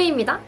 소희입니다.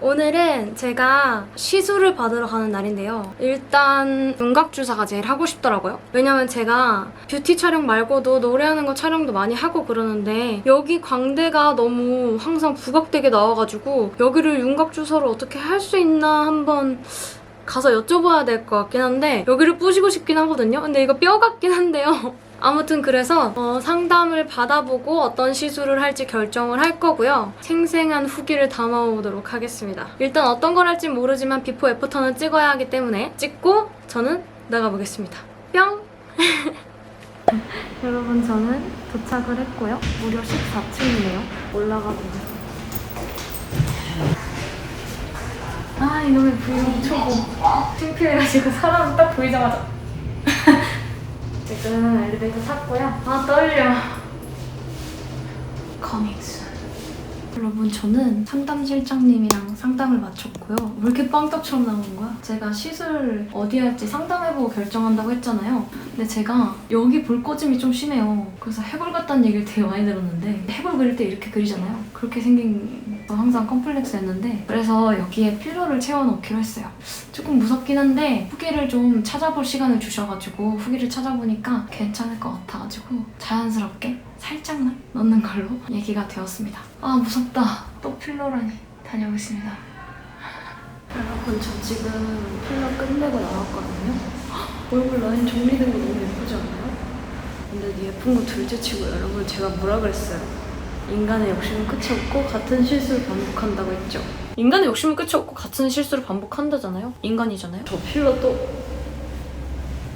오늘은 제가 시술을 받으러 가는 날인데요. 일단 윤곽 주사가 제일 하고 싶더라고요. 왜냐면 제가 뷰티 촬영 말고도 노래하는 거 촬영도 많이 하고 그러는데 여기 광대가 너무 항상 부각되게 나와가지고 여기를 윤곽 주사를 어떻게 할 수 있나 한번 가서 여쭤봐야 될 것 같긴 한데 여기를 부시고 싶긴 하거든요. 근데 이거 뼈 같긴 한데요. 아무튼 그래서 어, 상담을 받아보고 어떤 시술을 할지 결정을 할 거고요. 생생한 후기를 담아오도록 하겠습니다. 일단 어떤 걸 할지 모르지만 비포 애프터는 찍어야 하기 때문에 찍고 저는 나가보겠습니다. 뿅! 여러분 저는 도착을 했고요. 무려 14층이네요. 올라가 보겠습니다. 아 이놈의 브이로그 창피해가지고 사람 딱 보이자마자 지금 엘리베이터 탔고요. 아 떨려. 커밍순 여러분 저는 상담 실장님이랑 상담을 마쳤고요. 왜 이렇게 빵떡처럼 나오는 거야? 제가 시술 어디 할지 상담해보고 결정한다고 했잖아요. 근데 제가 여기 볼꼬짐이 좀 심해요. 그래서 해골 같다는 얘기를 되게 많이 들었는데 해골 그릴 때 이렇게 그리잖아요. 그렇게 생긴 거 항상 컴플렉스 였는데 그래서 여기에 필러를 채워넣기로 했어요 조금 무섭긴 한데 후기를 좀 찾아볼 시간을 주셔가지고 후기를 찾아보니까 괜찮을 것 같아가지고 자연스럽게 살짝만 넣는 걸로 얘기가 되었습니다. 아 무섭다. 또 필러라니. 다녀오겠습니다. 여러분 저 지금 필러 끝내고 나왔거든요. 헉, 얼굴 라인 정리된 거 너무 예쁘지 않아요? 근데 예쁜 거 둘째치고 여러분 제가 뭐라 그랬어요? 인간의 욕심은 끝이 없고 같은 실수를 반복한다고 했죠. 인간의 욕심은 끝이 없고 같은 실수를 반복한다잖아요. 인간이잖아요. 저 필러 또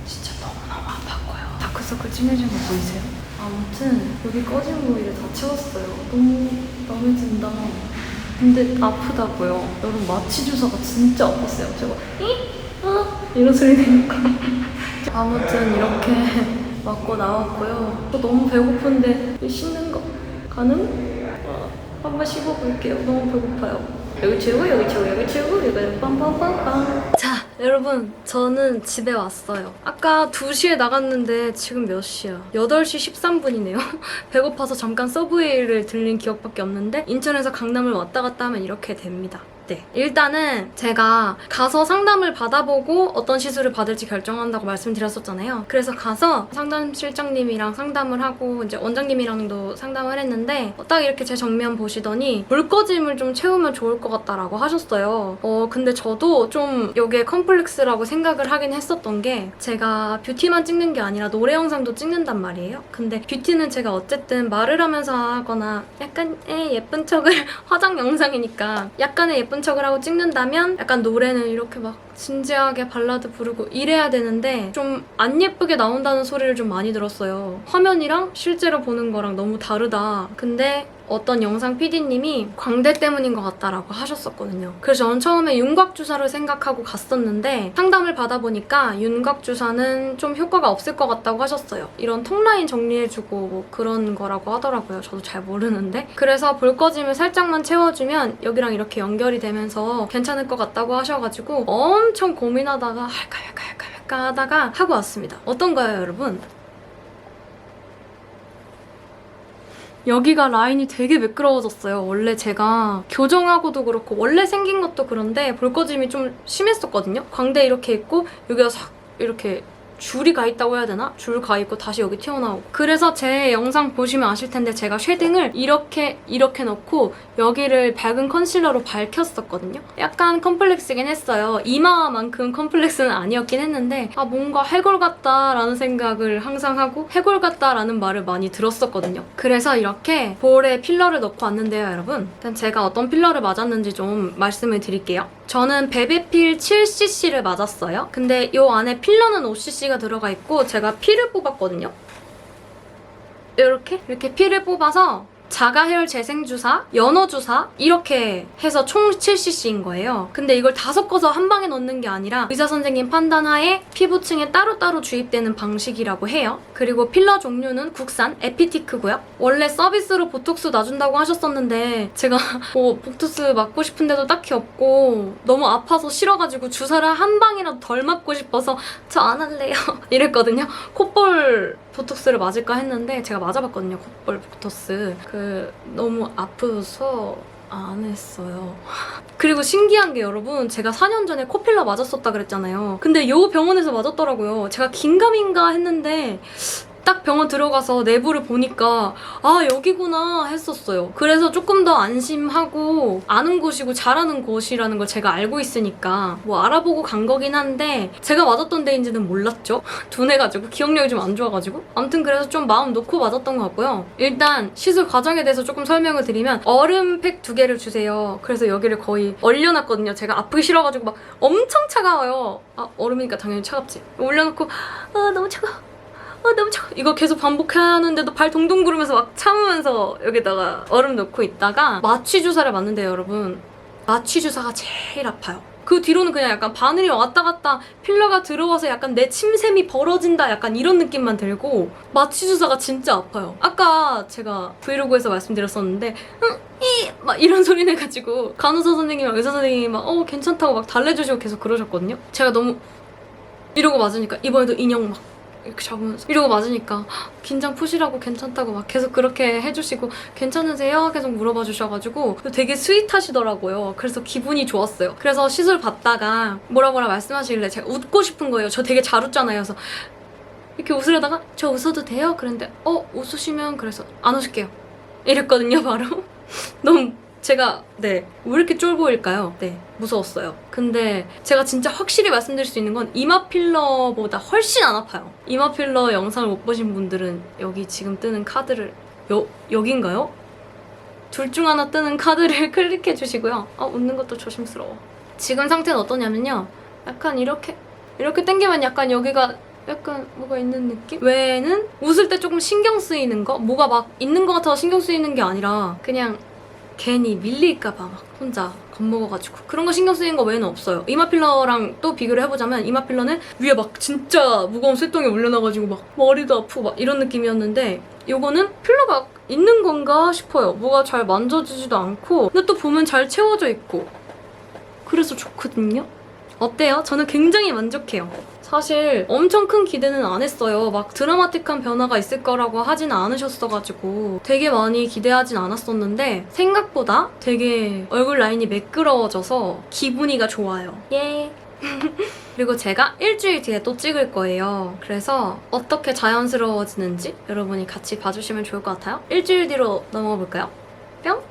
진짜 너무너무 아팠고요. 다크서클 진해진 거 보이세요? 아무튼 여기 꺼진 부위를 다 채웠어요. 너무 마음에 든다. 근데 아프다고요. 여러분 마취 주사가 진짜 아팠어요. 제가 이? 아? 이런 소리 내니까. 아무튼 이렇게 맞고 나왔고요. 저 너무 배고픈데 이 씻는 거 가능? 아, 한번 씹어볼게요. 너무 배고파요. 여기 치우고 여기 치우고 여기 치우고 여기 빰빰빰빰 자 여러분 저는 집에 왔어요 아까 2시에 나갔는데 지금 몇 시야 8시 13분이네요 배고파서 잠깐 서브웨이를 들린 기억밖에 없는데 인천에서 강남을 왔다 갔다 하면 이렇게 됩니다 네. 일단은 제가 가서 상담을 받아보고 어떤 시술을 받을지 결정한다고 말씀드렸었잖아요. 그래서 가서 상담 실장님이랑 상담을 하고 이제 원장님이랑도 상담을 했는데 딱 이렇게 제 정면 보시더니 물꺼짐을 좀 채우면 좋을 것 같다라고 하셨어요. 어 근데 저도 좀 이게 컴플렉스라고 생각을 하긴 했었던 게 제가 뷰티만 찍는 게 아니라 노래 영상도 찍는단 말이에요. 근데 뷰티는 제가 어쨌든 말을 하면서 하거나 약간 에 예쁜 척을 화장 영상이니까 약간의 예쁜 척을 하고 찍는다면 약간 노래는 이렇게 막 진지하게 발라드 부르고 이래야 되는데 좀 안 예쁘게 나온다는 소리를 좀 많이 들었어요. 화면이랑 실제로 보는 거랑 너무 다르다. 근데 어떤 영상 PD님이 광대 때문인 것 같다라고 하셨었거든요. 그래서 저는 처음에 윤곽 주사를 생각하고 갔었는데 상담을 받아보니까 윤곽 주사는 좀 효과가 없을 것 같다고 하셨어요. 이런 턱라인 정리해주고 뭐 그런 거라고 하더라고요. 저도 잘 모르는데. 그래서 볼거짐을 살짝만 채워주면 여기랑 이렇게 연결이 되면서 괜찮을 것 같다고 하셔가지고 엄청 고민하다가 할까 할까 할까 할까 하다가 하고 왔습니다. 어떤가요, 여러분? 여기가 라인이 되게 매끄러워졌어요. 원래 제가 교정하고도 그렇고 원래 생긴 것도 그런데 볼거짐이 좀 심했었거든요. 광대 이렇게 있고 여기가 싹 이렇게 줄이 가 있다고 해야 되나? 줄 가 있고 다시 여기 튀어나오고 그래서 제 영상 보시면 아실 텐데 제가 쉐딩을 이렇게 이렇게 넣고 여기를 밝은 컨실러로 밝혔었거든요. 약간 컴플렉스긴 했어요. 이마만큼 컴플렉스는 아니었긴 했는데 아 뭔가 해골 같다라는 생각을 항상 하고 해골 같다라는 말을 많이 들었었거든요. 그래서 이렇게 볼에 필러를 넣고 왔는데요, 여러분. 일단 제가 어떤 필러를 맞았는지 좀 말씀을 드릴게요. 저는 베베필 7cc를 맞았어요. 근데 이 안에 필러는 5cc가 들어가 있고 제가 피를 뽑았거든요. 이렇게 이렇게 피를 뽑아서 자가 해열 재생 주사, 연어 주사 이렇게 해서 총 7cc인 거예요. 근데 이걸 다 섞어서 한 방에 넣는 게 아니라 의사 선생님 판단하에 피부층에 따로따로 주입되는 방식이라고 해요. 그리고 필러 종류는 국산 에피티크고요. 원래 서비스로 보톡스 놔준다고 하셨었는데 제가 뭐 보톡스 맞고 싶은데도 딱히 없고 너무 아파서 싫어가지고 주사를 한 방이라도 덜 맞고 싶어서 저 안 할래요 이랬거든요. 콧볼 보톡스를 맞을까 했는데 제가 맞아봤거든요. 콧볼 보톡스. 그 너무 아프서 안 했어요. 그리고 신기한 게 여러분 제가 4년 전에 코필러 맞았었다 그랬잖아요. 근데 요 병원에서 맞았더라고요. 제가 긴가민가 했는데 딱 병원 들어가서 내부를 보니까 아 여기구나 했었어요. 그래서 조금 더 안심하고 아는 곳이고 잘하는 곳이라는 걸 제가 알고 있으니까 뭐 알아보고 간 거긴 한데 제가 맞았던 데인지는 몰랐죠. 둔해가지고 기억력이 좀 안 좋아가지고 아무튼 그래서 좀 마음 놓고 맞았던 것 같고요. 일단 시술 과정에 대해서 조금 설명을 드리면 얼음팩 두 개를 주세요. 그래서 여기를 거의 얼려놨거든요. 제가 아프기 싫어가지고 막 엄청 차가워요. 아 얼음이니까 당연히 차갑지. 올려놓고 아 너무 차가워. 아 너무 차가워. 이거 계속 반복하는데도 발 동동 구르면서 막 참으면서 여기다가 얼음 넣고 있다가 마취 주사를 맞는데요 여러분. 마취 주사가 제일 아파요. 그 뒤로는 그냥 약간 바늘이 왔다 갔다 필러가 들어와서 약간 내 침샘이 벌어진다 약간 이런 느낌만 들고 마취 주사가 진짜 아파요. 아까 제가 브이로그에서 말씀드렸었는데 막 이런 소리 내가지고 간호사 선생님이랑 의사 선생님이 막 어 괜찮다고 막 달래주시고 계속 그러셨거든요. 제가 너무 이러고 맞으니까 이번에도 인형 막 이렇게 잡으면서 이러고 맞으니까 헉, 긴장 푸시라고 괜찮다고 막 계속 그렇게 해주시고 괜찮으세요? 계속 물어봐 주셔가지고 되게 스윗하시더라고요. 그래서 기분이 좋았어요. 그래서 시술 받다가 뭐라 뭐라 말씀하시길래 제가 웃고 싶은 거예요. 저 되게 잘 웃잖아요. 그래서 이렇게 웃으려다가 저 웃어도 돼요? 그랬는데 어 웃으시면 그래서 안 웃을게요. 이랬거든요 바로. 너무 제가 네 왜 이렇게 쫄 보일까요? 네 무서웠어요. 근데 제가 진짜 확실히 말씀드릴 수 있는 건 이마 필러보다 훨씬 안 아파요. 이마 필러 영상을 못 보신 분들은 여기 지금 뜨는 카드를 여 여긴가요? 둘 중 하나 뜨는 카드를 클릭해 주시고요. 아 웃는 것도 조심스러워. 지금 상태는 어떠냐면요. 약간 이렇게 이렇게 당기면 약간 여기가 약간 뭐가 있는 느낌? 외에는 웃을 때 조금 신경 쓰이는 거? 뭐가 막 있는 것 같아서 신경 쓰이는 게 아니라 그냥 괜히 밀릴까봐 막 혼자 겁먹어가지고 그런 거 신경 쓰이는 거 외에는 없어요. 이마 필러랑 또 비교를 해보자면 이마 필러는 위에 막 진짜 무거운 쇳덩이 올려놔가지고 막 머리도 아프고 막 이런 느낌이었는데 요거는 필러가 있는 건가 싶어요. 뭐가 잘 만져지지도 않고 근데 또 보면 잘 채워져 있고 그래서 좋거든요. 어때요? 저는 굉장히 만족해요. 사실 엄청 큰 기대는 안 했어요. 막 드라마틱한 변화가 있을 거라고 하지는 않으셨어가지고 되게 많이 기대하진 않았었는데 생각보다 되게 얼굴 라인이 매끄러워져서 기분이가 좋아요. 예. 그리고 제가 일주일 뒤에 또 찍을 거예요. 그래서 어떻게 자연스러워지는지 여러분이 같이 봐주시면 좋을 것 같아요. 일주일 뒤로 넘어가 볼까요? 뿅!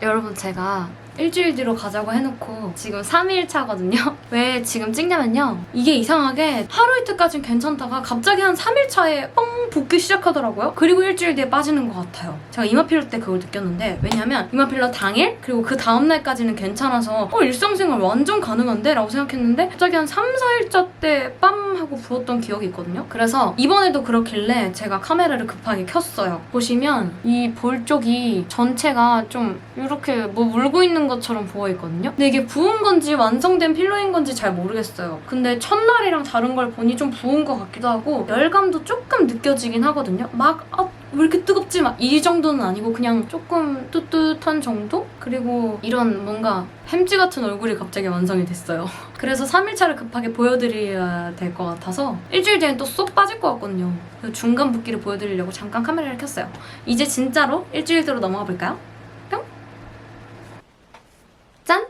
여러분 제가 일주일 뒤로 가자고 해놓고 지금 3일 차거든요. 왜 지금 찍냐면요. 이게 이상하게 하루 이틀까진 괜찮다가 갑자기 한 3일 차에 뻥 붓기 시작하더라고요. 그리고 일주일 뒤에 빠지는 것 같아요. 제가 이마 필러 때 그걸 느꼈는데 왜냐면 이마 필러 당일 그리고 그 다음 날까지는 괜찮아서 어 일상생활 완전 가능한데? 라고 생각했는데 갑자기 한 3, 4일차 때 빰 하고 부었던 기억이 있거든요. 그래서 이번에도 그렇길래 제가 카메라를 급하게 켰어요. 보시면 이 볼 쪽이 전체가 좀 이렇게 뭐 물고 있는 것처럼 부어 있거든요. 근데 이게 부은 건지 완성된 필러인 건지 잘 모르겠어요. 근데 첫날이랑 다른 걸 보니 좀 부은 것 같기도 하고 열감도 조금 느껴지긴 하거든요. 막 아, 왜 이렇게 뜨겁지? 막 이 정도는 아니고 그냥 조금 뚜뚜한 정도? 그리고 이런 뭔가 햄찌 같은 얼굴이 갑자기 완성이 됐어요. 그래서 3일차를 급하게 보여드려야 될 것 같아서 일주일 뒤엔 또 쏙 빠질 것 같거든요. 중간 붓기를 보여드리려고 잠깐 카메라를 켰어요. 이제 진짜로 일주일 뒤로 넘어가 볼까요? 뿅! 짠!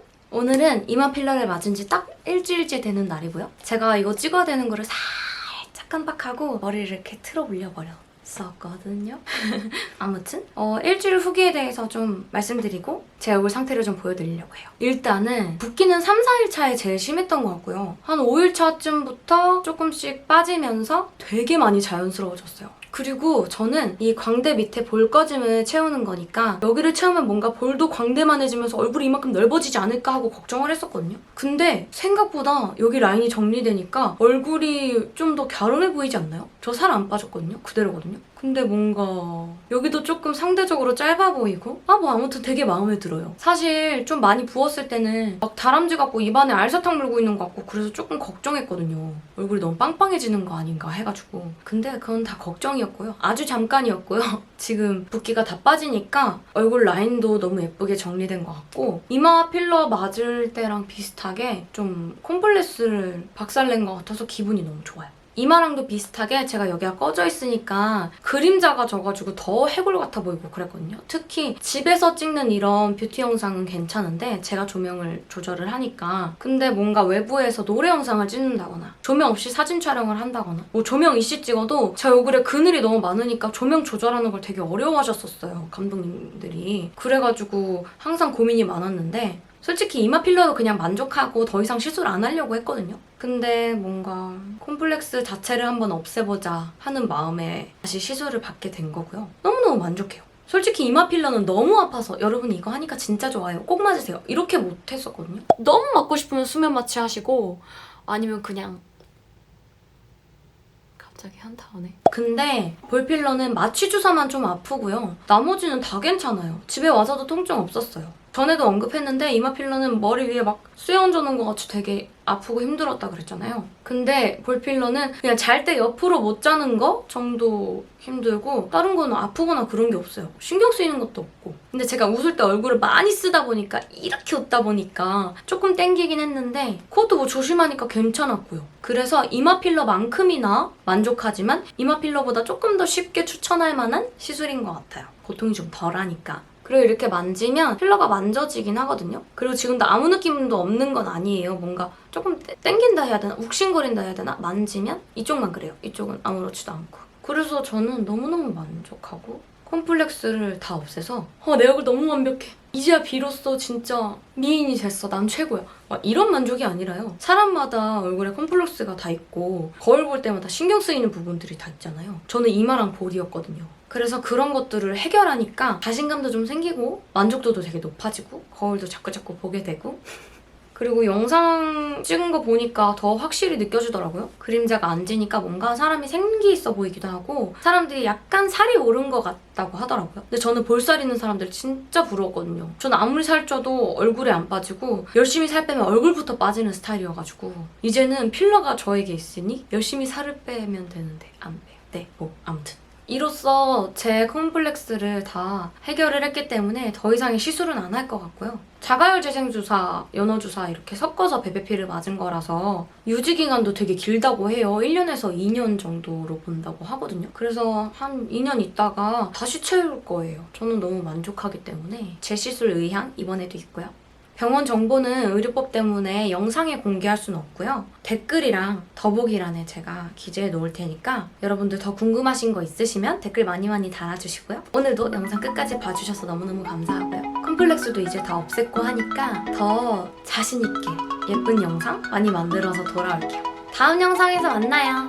오늘은 이마 필러를 맞은 지 딱 일주일째 되는 날이고요. 제가 이거 찍어야 되는 거를 살짝 깜빡하고 머리를 이렇게 틀어 올려버려. 썼거든요. 아무튼 어, 일주일 후기에 대해서 좀 말씀드리고 제 얼굴 상태를 좀 보여드리려고 해요. 일단은 붓기는 3, 4일 차에 제일 심했던 것 같고요. 한 5일 차쯤부터 조금씩 빠지면서 되게 많이 자연스러워졌어요. 그리고 저는 이 광대 밑에 볼 꺼짐을 채우는 거니까 여기를 채우면 뭔가 볼도 광대만해지면서 얼굴이 이만큼 넓어지지 않을까 하고 걱정을 했었거든요. 근데 생각보다 여기 라인이 정리되니까 얼굴이 좀 더 갸름해 보이지 않나요? 저 살 안 빠졌거든요. 그대로거든요. 근데 뭔가 여기도 조금 상대적으로 짧아 보이고 아 뭐 아무튼 되게 마음에 들어요. 사실 좀 많이 부었을 때는 막 다람쥐 같고 입안에 알사탕 물고 있는 것 같고 그래서 조금 걱정했거든요. 얼굴이 너무 빵빵해지는 거 아닌가 해가지고 근데 그건 다 걱정이었고요. 아주 잠깐이었고요. 지금 붓기가 다 빠지니까 얼굴 라인도 너무 예쁘게 정리된 것 같고 이마 필러 맞을 때랑 비슷하게 좀 콤플렉스를 박살낸 것 같아서 기분이 너무 좋아요. 이마랑도 비슷하게 제가 여기가 꺼져 있으니까 그림자가 져가지고 더 해골 같아 보이고 그랬거든요. 특히 집에서 찍는 이런 뷰티 영상은 괜찮은데 제가 조명을 조절을 하니까 근데 뭔가 외부에서 노래 영상을 찍는다거나 조명 없이 사진 촬영을 한다거나 뭐 조명 이씨 찍어도 제 얼굴에 그늘이 너무 많으니까 조명 조절하는 걸 되게 어려워하셨었어요 감독님들이 그래가지고 항상 고민이 많았는데 솔직히 이마 필러도 그냥 만족하고 더 이상 시술 안 하려고 했거든요. 근데 뭔가 콤플렉스 자체를 한번 없애보자 하는 마음에 다시 시술을 받게 된 거고요. 너무너무 만족해요. 솔직히 이마 필러는 너무 아파서 여러분 이거 하니까 진짜 좋아요. 꼭 맞으세요. 이렇게 못 했었거든요. 너무 맞고 싶으면 수면 마취 하시고 아니면 그냥 갑자기 현타 오네. 근데 볼필러는 마취 주사만 좀 아프고요. 나머지는 다 괜찮아요. 집에 와서도 통증 없었어요. 전에도 언급했는데 이마 필러는 머리 위에 막 수영 져놓은 것 같이 되게 아프고 힘들었다 그랬잖아요. 근데 볼 필러는 그냥 잘 때 옆으로 못 자는 거 정도 힘들고 다른 거는 아프거나 그런 게 없어요. 신경 쓰이는 것도 없고. 근데 제가 웃을 때 얼굴을 많이 쓰다 보니까 이렇게 웃다 보니까 조금 땡기긴 했는데 그것도 뭐 조심하니까 괜찮았고요. 그래서 이마 필러만큼이나 만족하지만 이마 필러보다 조금 더 쉽게 추천할 만한 시술인 것 같아요. 고통이 좀 덜하니까. 그리고 이렇게 만지면 필러가 만져지긴 하거든요. 그리고 지금도 아무 느낌도 없는 건 아니에요. 뭔가 조금 떼- 땡긴다 해야 되나? 욱신거린다 해야 되나? 만지면 이쪽만 그래요. 이쪽은 아무렇지도 않고. 그래서 저는 너무너무 만족하고 콤플렉스를 다 없애서 어, 내 얼굴 너무 완벽해. 이제야 비로소 진짜 미인이 됐어. 난 최고야. 막 이런 만족이 아니라요. 사람마다 얼굴에 콤플렉스가 다 있고 거울 볼 때마다 신경 쓰이는 부분들이 다 있잖아요. 저는 이마랑 볼이었거든요. 그래서 그런 것들을 해결하니까 자신감도 좀 생기고 만족도도 되게 높아지고 거울도 자꾸자꾸 보게 되고 그리고 영상 찍은 거 보니까 더 확실히 느껴지더라고요. 그림자가 안 지니까 뭔가 사람이 생기 있어 보이기도 하고 사람들이 약간 살이 오른 것 같다고 하더라고요. 근데 저는 볼살 있는 사람들 진짜 부러웠거든요. 저는 아무리 살쪄도 얼굴에 안 빠지고 열심히 살 빼면 얼굴부터 빠지는 스타일이어가지고 이제는 필러가 저에게 있으니 열심히 살을 빼면 되는데 안 빼요. 네, 뭐 아무튼. 이로써 제 콤플렉스를 다 해결을 했기 때문에 더 이상의 시술은 안 할 것 같고요. 자가열 재생 주사, 연어 주사 이렇게 섞어서 베베피를 맞은 거라서 유지 기간도 되게 길다고 해요. 1년에서 2년 정도로 본다고 하거든요. 그래서 한 2년 있다가 다시 채울 거예요. 저는 너무 만족하기 때문에 제 시술 의향 이번에도 있고요. 병원 정보는 의료법 때문에 영상에 공개할 수는 없고요. 댓글이랑 더보기란에 제가 기재해 놓을 테니까 여러분들 더 궁금하신 거 있으시면 댓글 많이 많이 달아주시고요. 오늘도 영상 끝까지 봐주셔서 너무너무 감사하고요. 컴플렉스도 이제 다 없앴고 하니까 더 자신있게 예쁜 영상 많이 만들어서 돌아올게요. 다음 영상에서 만나요.